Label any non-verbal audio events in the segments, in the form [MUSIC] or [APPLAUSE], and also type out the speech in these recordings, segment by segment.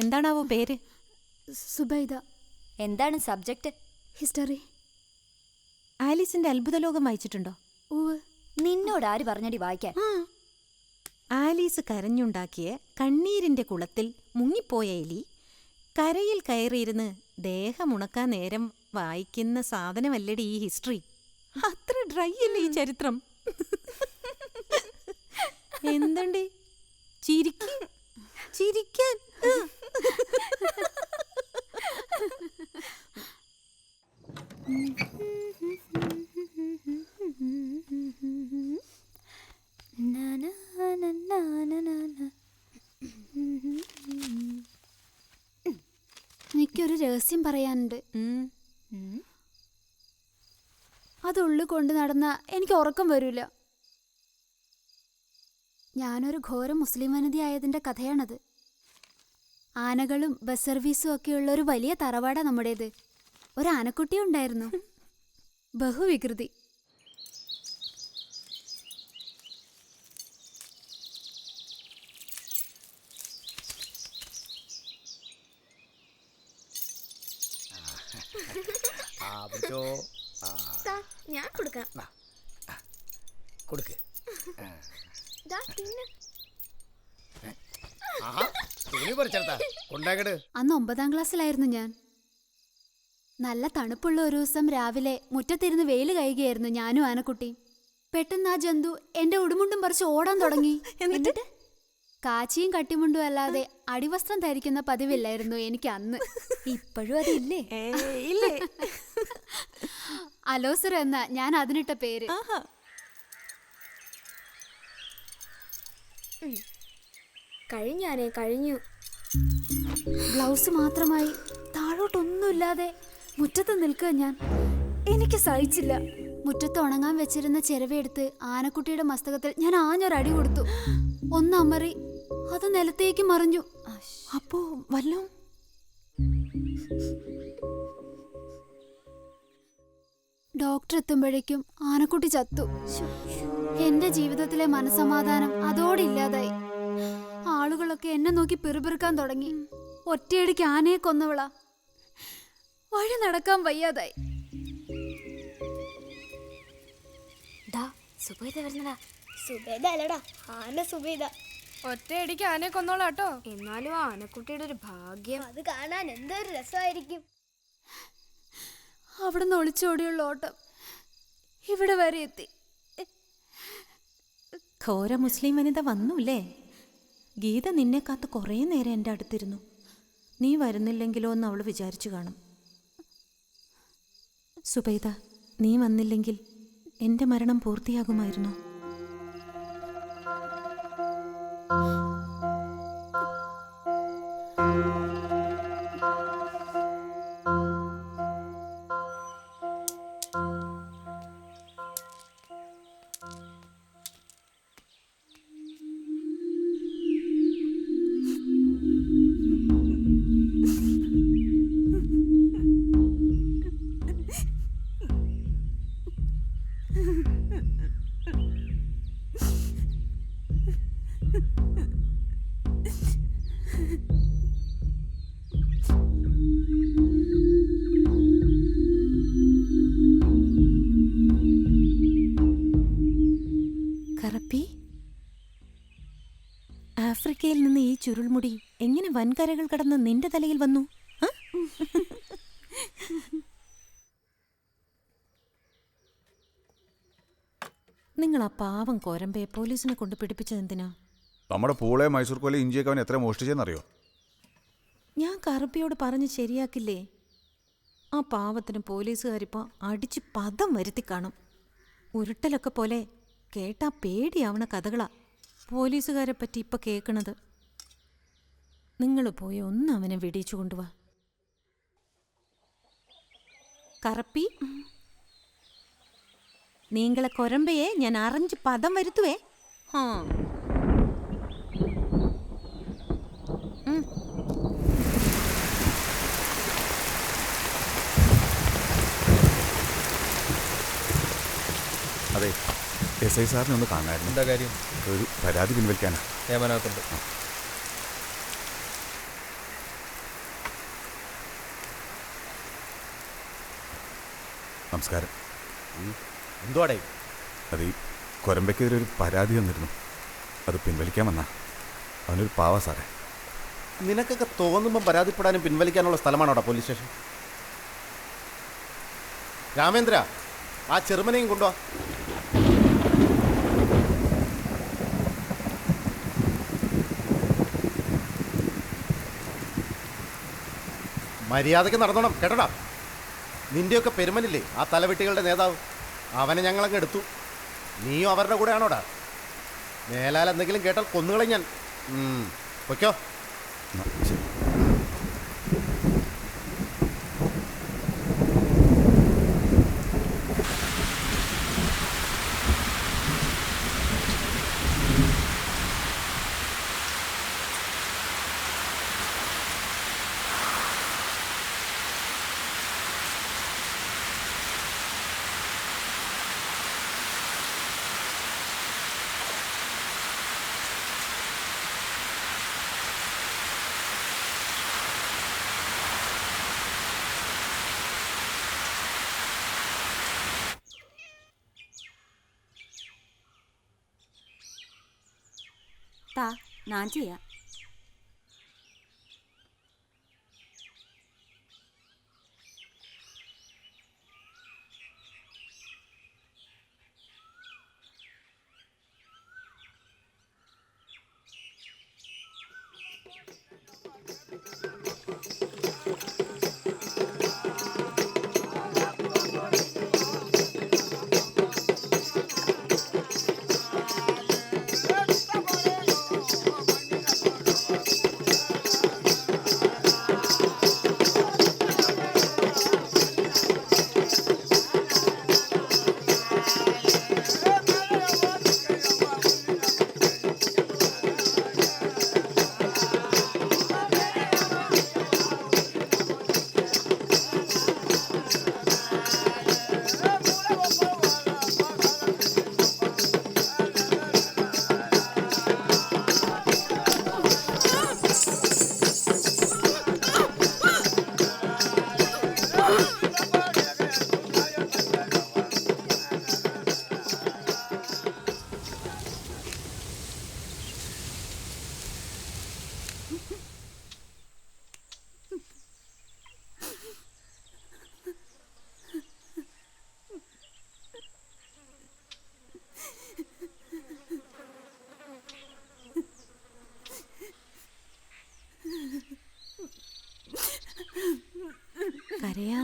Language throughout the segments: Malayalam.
എന്താണാവോ പേര്? സുബൈദ. എന്താണ് സബ്ജക്റ്റ് ഹിസ്റ്ററി. ആലീസിന്റെ അത്ഭുതലോകം വായിച്ചിട്ടുണ്ടോ? ഓ നിന്നോട് ആര് പറഞ്ഞടി വായിക്കാൻ? ആലീസ് കരഞ്ഞുണ്ടാക്കിയ കണ്ണീരിന്റെ കുളത്തിൽ മുങ്ങിപ്പോയ എലി കരയിൽ കയറിയിരുന്ന് ദേഹമുണക്കാൻ നേരം വായിക്കുന്ന സാധനമല്ലടി ഈ ഹിസ്റ്ററി. അത്ര ഡ്രൈ അല്ലേ ഈ ചരിത്രം? എന്തണ്ടേ? ചിരിക്കാൻ? ചിരിക്കാൻ എനിക്കൊരു രഹസ്യം പറയാനുണ്ട്. അതുള്ളു കൊണ്ട് നടന്ന എനിക്ക് ഉറക്കം വരില്ല ഞാനൊരു ഘോര മുസ്ലിം വനിതയായതിന്റെ കഥയാണത്. ആനകളും ബസ് സർവീസും ഒക്കെയുള്ള ഒരു വലിയ തറവാടാ നമ്മുടേത്. ഒരു ആനക്കുട്ടി ഉണ്ടായിരുന്നു. ബഹുവികൃതി. ആ. പിടിച്ചോ ആ. ഞാൻ കൊടുക്കാം. കൊടുക്ക് പറിച്ചെടുത്താ? അന്ന് ഒമ്പതാം ക്ലാസ്സിലായിരുന്നു ഞാൻ. നല്ല തണുപ്പുള്ള ഒരു ദിവസം രാവിലെ മുറ്റത്തിരുന്ന് വെയിൽ കഴിയുകയായിരുന്നു ഞാനും ആനക്കുട്ടി. പെട്ടെന്ന് ആ ജന്തു എന്റെ ഉടുമുണ്ടും പറിച്ച് ഓടാൻ തുടങ്ങി. എന്നിട്ട്? കാച്ചിയും കട്ടിമുണ്ടും അല്ലാതെ അടിവസ്ത്രം ധരിക്കുന്ന പതിവില്ലായിരുന്നു എനിക്ക് അന്ന്. ഇപ്പോഴും അതില്ലേ? ഇല്ലേ. [LAUGHS] അലോസർ എന്ന ഞാൻ അതിനിട്ട പേര്. ആഹാ. കഴിഞ്ഞാനേ കഴിഞ്ഞു. ബ്ലൗസ് മാത്രമായി. താഴോട്ടൊന്നുമില്ലാതെ മുറ്റത്ത് നിൽക്കുക ഞാൻ. എനിക്ക് സഹിച്ചില്ല. മുറ്റത്ത് ഉണങ്ങാൻ വെച്ചിരുന്ന ചിരവയെടുത്ത് ആനക്കുട്ടിയുടെ മസ്തകത്തിൽ ഞാൻ ആഞ്ഞൊരടി കൊടുത്തു. ഒന്ന് ഒന്നമറി അത് നിലത്തേക്ക് മറിഞ്ഞു. അപ്പോ വല്ലോ? ഡോക്ടർ എത്തുമ്പോഴേക്കും ആനക്കുട്ടി ചത്തു. എന്റെ ജീവിതത്തിലെ മനസമാധാനം അതോടെ ഇല്ലാതായി ആളുകളൊക്കെ എന്നെ നോക്കി പിറുപിറുക്കാൻ തുടങ്ങി. ഒറ്റയടിക്ക് ആനയെ കൊന്നവളാ. വഴി നടക്കാൻ വയ്യാതായി. ഒറ്റയടിക്ക് ആനയെ കൊന്നോളാട്ടോ. എന്നാലും ആ ആനക്കുട്ടിയുടെ ഒരു ഭാഗ്യം. അത് കാണാൻ എന്തൊരു രസമായിരിക്കും. അവിടെ നിന്ന് ഒളിച്ചോടിയുള്ള ഓട്ടം ഇവിടെ വരെ എത്തി. ഘോര മുസ്ലിം വനിത വന്നുല്ലേ? ഗീത നിന്നെ കാത്ത് കുറേ നേരം എന്റെ അടുത്തിരുന്നു. നീ വരുന്നില്ലെങ്കിലോ എന്ന് അവൾ വിചാരിച്ചു കാണും. സുബൈദ നീ വന്നില്ലെങ്കിൽ എന്റെ മരണം പൂർത്തിയാകുമായിരുന്നു? കറപ്പി ആഫ്രിക്കയിൽ നിന്ന് ഈ ചുരുൾമുടി എങ്ങനെ വൻകരകൾ കടന്ന് നിന്റെ തലയിൽ വന്നു? നിങ്ങൾ ആ പാവം കോരമ്പയെ പോലീസിനെ കൊണ്ട് പിടിപ്പിച്ചതെന്തിനാ നമ്മുടെ പൂളെ മൈസൂർ കോലെ ഇഞ്ചിയൊക്കെ അവൻ എത്ര മോഷ്ടിച്ചെന്നറിയോ? ഞാൻ കറുപ്പിയോട് പറഞ്ഞ് ശരിയാക്കില്ലേ? ആ പാവത്തിന് പോലീസുകാരിപ്പോൾ അടിച്ച് പദം വരുത്തി കാണും. ഉരുട്ടലൊക്കെ പോലെ കേട്ടാ പേടിയാവണ കഥകളാ. പോലീസുകാരെ പറ്റി ഇപ്പൊ കേൾക്കണത് നിങ്ങൾ പോയി ഒന്ന് അവനെ വെടിയിച്ചു കൊണ്ടുവാ. കറപ്പി? നീങ്കളെ കൊരമ്പയെ ഞാൻ അറിഞ്ച് പദം വരുത്തുവേ. ഹാ. അതെ. എസ് ഐ സാറിനെ ഒന്ന് കാണായിരുന്നു എന്താ കാര്യം? ഒരു പരാതി പിൻവലിക്കാനാ. നിയമനകത്തുണ്ട് നമസ്കാരം. എന്തോടേ അത് ഈ കൊരമ്പയ്ക്കെതിരെ ഒരു പരാതി തന്നിരുന്നു. അത് പിൻവലിക്കാൻ വന്നാ. അവനൊരു പാവ സാറേ. നിനക്കൊക്കെ തോന്നുമ്പോൾ പരാതിപ്പെടാനും പിൻവലിക്കാനുള്ള സ്ഥലമാണോടാ പോലീസ് സ്റ്റേഷൻ? രാമേന്ദ്ര ആ ചെറുമനെയും കൊണ്ടുപോവാ മര്യാദയ്ക്ക് നടന്നോണം കേട്ടടാ? നിന്റെയൊക്കെ പെരുമനില്ലേ ആ തലവെട്ടികളുടെ നേതാവ്? അവനെ ഞങ്ങളങ്ങ് എടുത്തു. നീയും അവരുടെ കൂടെയാണോടാ? മേലാൽ എന്തെങ്കിലും കേട്ടാൽ കൊന്നുകളെ ഞാൻ. പൊയ്ക്കോ. 哪姐？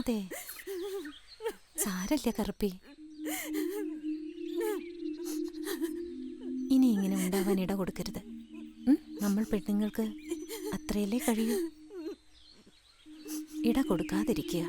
ചെയ്യാം സാരല്ല കറുപ്പി. ഇനി ഇങ്ങനെ ഉണ്ടാവാൻ ഇട കൊടുക്കരുത്. നമ്മൾ പെണ്ണുങ്ങൾക്ക് അത്രയല്ലേ കഴിയൂ. ഇട കൊടുക്കാതിരിക്കുക.